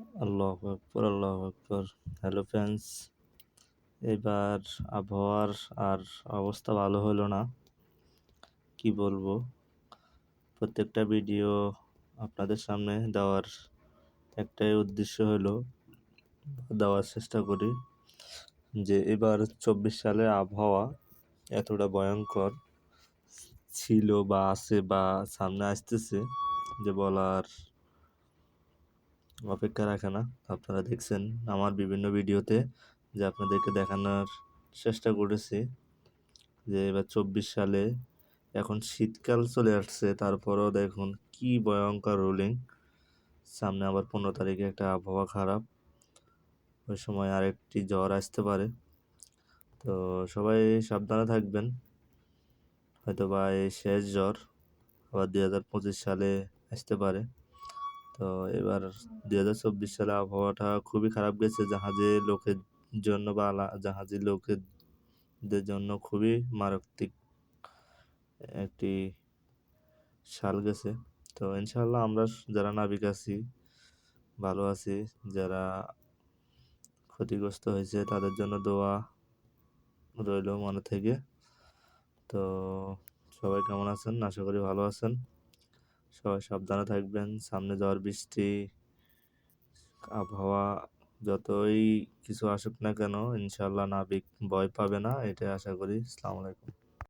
আল্লাহ আকবর আল্লাহ আকবর। Hello friends এবার আবহাওয়ার আর অবস্থা ভালো হলো না। কি বলব? প্রত্যেকটা ভিডিও আপনাদের সামনে দেওয়ার একটাই উদ্দেশ্য হলো, দেওয়ার চেষ্টা করি যে এবার চব্বিশ সালে আবহাওয়া এতটা ভয়ঙ্কর ছিল বা আছে বা সামনে আসতেছে, যে বলার অপেক্ষা রাখে না। আপনারা দেখছেন আমার বিভিন্ন ভিডিওতে যে আপনাদেরকে দেখানোর চেষ্টা করেছি যে এবার চব্বিশ সালে এখন শীতকাল চলে আসছে, তারপরেও দেখুন কি ভয়ঙ্কর রুলিং সামনে আবার পনেরো তারিখে একটা আবহাওয়া খারাপ, ওই সময় আরেকটি জ্বর আসতে পারে। তো সবাই সাবধানে থাকবেন। হয়তো বা এই শেষ জ্বর আবার দুই হাজার পঁচিশ সালে আসতে পারে। তো এবার দুই হাজার চব্বিশ সালে আবহাওয়াটা খুবই খারাপ গেছে। জাহাজে লোকের জন্য বা জাহাজে লোকেদের জন্য খুবই মারাত্মক একটি সাল গেছে। তো ইনশাল্লাহ আমরা যারা নাবিক আছি, ভালো আছি, যারা ক্ষতিগ্রস্ত হয়েছে, তাদের জন্য দোয়া রইল মনে থেকে। তো সবাই কেমন আছেন? আশা করি ভালো আছেন। সবাই সাবধানে থাকবেন, সামনে ঝড়, বৃষ্টি, আবহাওয়া যতই কিছু আসুক না কেন ইনশাল্লাহ নাবিক ভয় পাবে না, এটাই আশা করি। আসসালামু আলাইকুম।